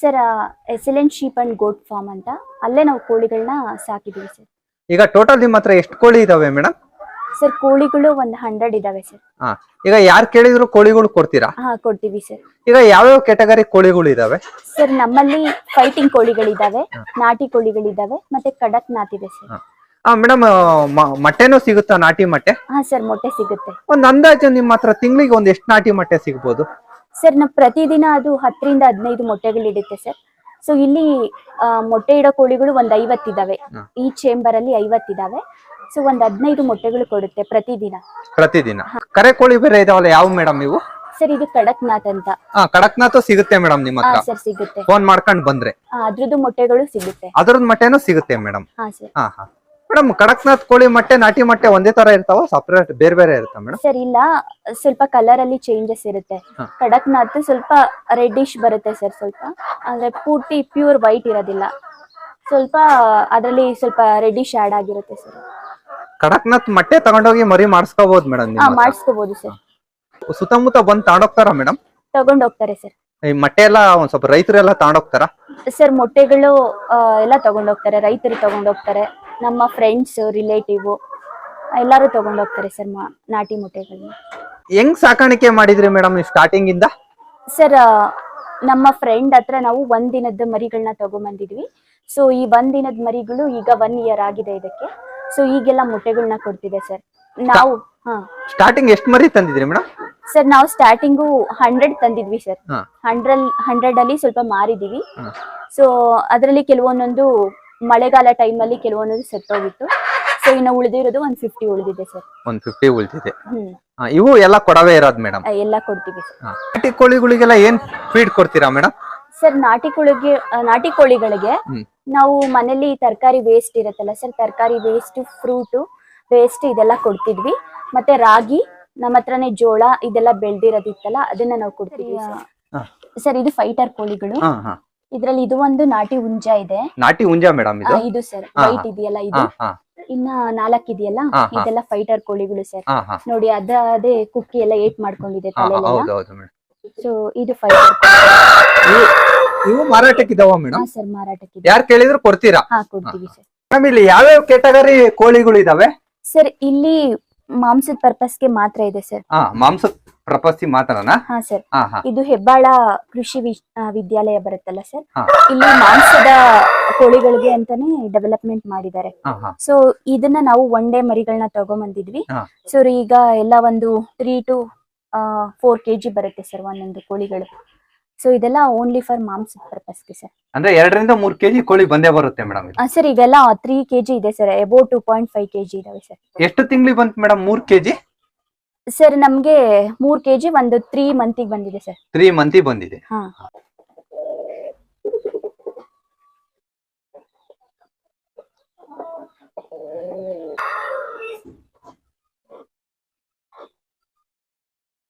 Sir excellent sheep and goat farm ಅಂತ ಅಲ್ಲೇ ನಾವು ಕೋಳಿಗಳನ್ನ ಸಾಕಿದೀವಿ ಸರ್. ಈಗ ಟೋಟಲ್ ನಿಮ್ಮ ಹತ್ರ ಎಷ್ಟು ಕೋಳಿ ಇದಾವೆ ಮೇಡಮ್? ಸರ್ ಕೋಳಿಗಳು ಒಂದು ಹಂಡ್ರೆಡ್ ಇದಾವೆ ಸರ್. ಹಾ ಈಗ ಯಾರು ಕೇಳಿದ್ರು ಕೋಳಿಗಳು ಕೊಡ್ತೀರಾ? ಹಾ ಕೊಡ್ತೀವಿ ಸರ್. ಈಗ ಯಾವ ಯಾವ್ಯಾವ ಕೆಟಗರಿ ಕೋಳಿಗಳು ಇದಾವೆ? ಸರ್ ನಮ್ಮಲ್ಲಿ ಫೈಟಿಂಗ್ ಕೋಳಿಗಳಿದಾವೆ ನಾಟಿ ಕೋಳಿಗಳಿದಾವೆ ಮತ್ತೆ ಕಡಕ್ ನಾತ್ ಇದೆ ಸರ್. ಮೇಡಮ್ ಮೊಟ್ಟೆನೂ ಸಿಗುತ್ತಾ ನಾಟಿ ಮೊಟ್ಟೆ? ಹಾ ಸರ್ ಮೊಟ್ಟೆ ಸಿಗುತ್ತೆ. ಒಂದ್ ಅಂದಾಜು ನಿಮ್ಮ ಹತ್ರ ತಿಂಗಳಿಗೆ ಒಂದ್ ಎಷ್ಟು ನಾಟಿ ಮೊಟ್ಟೆ ಸಿಗ್ಬೋದು? ಸರ್ ನಾವು ಪ್ರತಿದಿನ ಅದು ಹತ್ತರಿಂದ ಹದಿನೈದು ಮೊಟ್ಟೆಗಳಿಡುತ್ತೆ ಸರ್. ಸೊ ಇಲ್ಲಿ ಆ, ಮೊಟ್ಟೆ ಇಡೋ ಕೋಳಿಗಳು ಒಂದ್ ಐವತ್ತಿದಾವೆ. ಈ ಚೇಂಬರ್ ಅಲ್ಲಿ ಐವತ್ತಿದಾವೆ ಸೊ ಒಂದ್ ಹದಿನೈದು ಮೊಟ್ಟೆಗಳು ಕೊಡುತ್ತೆ ಪ್ರತಿದಿನ. ಪ್ರತಿದಿನ? ಕರೆ ಕೋಳಿ ಬೇರೆ ಇದಾವಲ್ಲ ಯಾವ ಮೇಡಮ್ ನೀವು? ಸರ್ ಇದು ಕಡಕ್ ನಾಥ್ ಅಂತ. ಹಾ ಕಡಕ್ನಾಥ್ ಸಿಗುತ್ತೆ ಮೇಡಮ್ ನಿಮ್ಮ ಹಾ ಹತ್ರ ಸರ್ ಸಿಗುತ್ತೆ. ಫೋನ್ ಮಾಡ್ಕೊಂಡ್ ಬಂದ್ರೆ. ಆ, ಅದ್ರದ್ದು ಮೊಟ್ಟೆಗಳು ಸಿಗುತ್ತೆ. ಅದ್ರದ್ ಮೊಟ್ಟೆನೂ ಸಿಗುತ್ತೆ ಮೇಡಮ್ ಹಾ ಸರ್. ಹಾ ಹಾ. ಮೇಡಮ್ ಕಡಕ್ನಾಥ್ ಕೋಳಿ ಮೊಟ್ಟೆ ನಾಟಿ ಮೊಟ್ಟೆ ಒಂದೇ ತರ ಇರ್ತಾವ? ಸಪರೇಟ್ ಬೇರೆ ಬೇರೆ ಇರ್ತಾವ ಮೇಡಮ್? ಸರ್ ಇಲ್ಲ. ಸ್ವಲ್ಪ ಕಲರ್ ಅಲ್ಲಿ ಚೇಂಜಸ್ ಇರುತ್ತೆ. ಕಡಕ್ನಾಥ್ ಸ್ವಲ್ಪ ರೆಡ್ಡಿಶ್ ಬರುತ್ತೆ ಸರ್ ಸ್ವಲ್ಪ. ಅಂದ್ರೆ ಪೂರ್ತಿ ಪ್ಯೂರ್ ವೈಟ್ ಇರೋದಿಲ್ಲ. ಸ್ವಲ್ಪ ಅದರಲ್ಲಿ ಸ್ವಲ್ಪ ರೆಡ್ಡಿಶ್ ಆಡ್ ಆಗಿರುತ್ತೆ ಸರ್. ಕಡಕ್ನಾಥ್ ಮೊಟ್ಟೆ ತಗೊಂಡೋಗಿ ಮರಿ ಮಾಡಿಸ್ಕೋಬಹುದು ಮೇಡಮ್ ಹಾ ಮಾಡಿಸ್ಕೋಬಹುದು ಸರ್. ಸುತ್ತಮುತ್ತ ಬಂದ್ ತಗೊಂಡೋಗ್ತಾರ ಮೇಡಮ್? ತಗೊಂಡ್ ಹೋಗ್ತಾರೆ ಸರ್. ಈ ಮೊಟ್ಟೆ ಎಲ್ಲ ಒಂದ್ ಸ್ವಲ್ಪ ರೈತರೆಲ್ಲ ತಗೊಂಡೋಗ್ತಾರ ಸರ್ ಮೊಟ್ಟೆಗಳು ಆ, ಎಲ್ಲ ತಗೊಂಡೋಗ್ತಾರೆ. ರೈತರು ತಗೊಂಡ್ ಹೋಗ್ತಾರೆ ನಮ್ಮ ಫ್ರೆಂಡ್ಸ್ ರಿಲೇಟಿವ್ ಎಲ್ಲರೂ ತಗೊಂಡೋಗ್ತಾರೆ ಸರ್ ನಾಟಿ ಮೊಟ್ಟೆಗಳನ್ನ ಹೆಂಗ್ ಸಾಕಾಣಿಕೆ ಮಾಡಿದ್ರಿ ಮೇಡಮ್ ನೀವು ಸ್ಟಾರ್ಟಿಂಗ್ ಇಂದ? ಸರ್ ನಮ್ಮ ಫ್ರೆಂಡ್ ಹತ್ರ ನಾವು ಒಂದ್ ದಿನದ ಮರಿಗಳನ್ನ ತಗೊಂಬಂದಿದ್ವಿ. ಸೊ ಈ ಒಂದ್ ದಿನದ ಮರಿಗಳು ಈಗ ಒನ್ ಇಯರ್ ಆಗಿದೆ ಇದಕ್ಕೆ. ಸೊ ಈಗೆಲ್ಲ ಮೊಟ್ಟೆಗಳನ್ನ ಕೊಡ್ತಿದೆ ಸರ್ ನಾವು ಹಾ. ಸ್ಟಾರ್ಟಿಂಗ್ ಎಷ್ಟು ಮರಿ ತಂದಿದ್ರಿ ಮೇಡಮ್ ಸರ್ ನಾವು ಸ್ಟಾರ್ಟಿಂಗು ಹಂಡ್ರೆಡ್ ತಂದಿದ್ವಿ ಸರ್ ಹಾ. ಹಂಡ್ರೆಡ್ ಹಂಡ್ರೆಡ್ ಅಲ್ಲಿ ಸ್ವಲ್ಪ ಮಾರಿದೀವಿ. ಸೊ ಅದರಲ್ಲಿ ಕೆಲವೊಂದೊಂದು ಮಳೆಗಾಲ ಟೈಮಲ್ಲಿ ಕೆಲವೊಂದದ್ದು ಸೆಟ್ಟೋಗಿತ್ತು ಸೊ ಇನ್ನು ಉಳಿದಿರೋದು ಒಂದ್ ಫಿಫ್ಟಿ ಉಳಿದಿದೆ ಸರ್ ಒಂದ್ ಫಿಫ್ಟಿ ಉಳಿದಿದೆ. ಹ್ಮ್. ಆ, ಇವು ಎಲ್ಲ ಕೊಡವೇ ಇರೋದು ಮೇಡಮ್ ಆ, ಎಲ್ಲ ಕೊಡ್ತೀವಿ ಸರ್ ನಾಟಿ ಕೋಳಿಗಳಿಗೆಲ್ಲ ಏನ್ ಫೀಡ್ ಕೊಡ್ತೀರಾ ಮೇಡಮ್ ಸರ್ ನಾಟಿ ಕೋಳಿಗೆ ಆ, ನಾಟಿ ಕೋಳಿಗಳಿಗೆ ಹ್ಮ್. ನಾವು ಮನೇಲಿ ತರಕಾರಿ ವೇಸ್ಟ್ ಇರುತ್ತಲ್ಲ ಸರ್ ತರಕಾರಿ ವೇಸ್ಟ್ ಫ್ರೂಟ್ ವೇಸ್ಟ್ ಇದೆಲ್ಲ ಕೊಡ್ತಿದ್ವಿ. ಮತ್ತೆ ರಾಗಿ ನಮ್ಮ ಹತ್ರನೇ ಜೋಳ ಇದೆಲ್ಲ ಬೆಳ್ದಿರೋದಿತ್ತಲ್ಲ ಅದನ್ನ ನಾವು ಕೊಡ್ತೀವಿ ಸರ್ ಇದು ಫೈಟರ್ ಕೋಳಿಗಳು. ಹಾ ಹಾ. ಇದ್ರಲ್ಲಿ ಇದು ಒಂದು ನಾಟಿ ಹುಂಜ ಇದೆ. ನಾಟಿ ಹುಂಜ ಮೇಡಮ್ ಆ, ಇದು ಇದು ಸರ್ ಹಾ, ವೈಟ್ ಇದೆಯಲ್ಲ ಇದು? ಹಾ ಇನ್ನ ನಾಲ್ಕ್ ಇದೆಯಲ್ಲ ಹಾ, ಹಾ. ಇದೆಲ್ಲ ಫೈಟರ್ ಕೋಳಿಗಳು ಸರ್. ಹಾ ಹಾ ನೋಡಿ ಅದ ಕುಕ್ಕಿ ಎಲ್ಲ ಏಟ್ ಮಾಡ್ಕೊಂಡಿದೆ ಹಾ, ಹೌದು ತಲೆಲೆಲ್ಲ. ಹೌದು ಮೇಡಮ್. ಸೊ ಇದು ಫೈಟರ್ ಇವು ಹಾ ಮೇಡಮ್? ಸರ್ ಮಾರಾಟಕ್ಕೆ ಯಾರು ಕೇಳಿದ್ರು ಕೊಡ್ತೀರಾ? ಹಾ ಕೊಡ್ತೀವಿ ಸರ್. ಮೇಡಮ್ ಇಲ್ಲಿ ಯಾವ್ಯಾವ ಕೆಟಗರಿ ಕೋಳಿಗಳು ಇದಾವೆ? ಸರ್ ಇಲ್ಲಿ ಮಾಂಸದ ಪರ್ಪಸ್ಗೆ ಮಾತ್ರ ಇದೆ ಸರ್. ಹಾ ಮಾಂಸ ಪ್ರಪಸ್ತಿ ಹಾ ಸರ್. ಹಾ ಹಾ. ಇದು ಹೆಬ್ಬಾಳ ಕೃಷಿ ಆ, ವಿದ್ಯಾಲಯ ಬರುತ್ತಲ್ಲ ಸರ್? ಹಾ. ಇಲ್ಲಿ ಮಾಂಸದ ಕೋಳಿಗಳಿಗೆ ಅಂತಾನೆ ಡೆವಲಪ್ಮೆಂಟ್ ಮಾಡಿದ್ದಾರೆ. ಹಾ ಹಾ. ಸೊ ಇದನ್ನ ನಾವು ಒನ್ ಡೇ ಮರಿಗಳನ್ನ ತಗೊಂಬಂದಿದ್ವಿ. ಹಾ. ಸೊ ಈಗ ಎಲ್ಲ ಒಂದು three two four K G ಬರುತ್ತೆ ಸರ್ ಒಂದೊಂದು ಕೋಳಿಗಳು. ಸೊ ಇದೆಲ್ಲ ಓನ್ಲಿ ಫಾರ್ ಮಾಂಸದ ಪರ್ಪಸ್ಗೆ ಸರ್. ಅಂದ್ರೆ ಎರಡರಿಂದ ಮೂರ್ ಕೆಜಿ ಕೋಳಿ ಬಂದೇ ಬರುತ್ತೆ ಮೇಡಮ್ ಸರ್ ಇವೆಲ್ಲ ತ್ರೀ ಕೆಜಿ ಇದೆ sir. About two point five KG ಇದಾವೆ ಸರ್. ಎಷ್ಟು ತಿಂಗಳಿಗೆ ಬಂತು ಮೇಡಮ್ ಮೂರ್ ಕೆಜಿ ಸರ್ ನಮ್ಗೆ ಮೂರ್ ಕೆಜಿ ಒಂದು ತ್ರೀ ಮಂತಿಗೆ ಬಂದಿದೆ ಸರ್ ತ್ರೀ ಮಂತಿ ಬಂದಿದೆ. ಹಾ.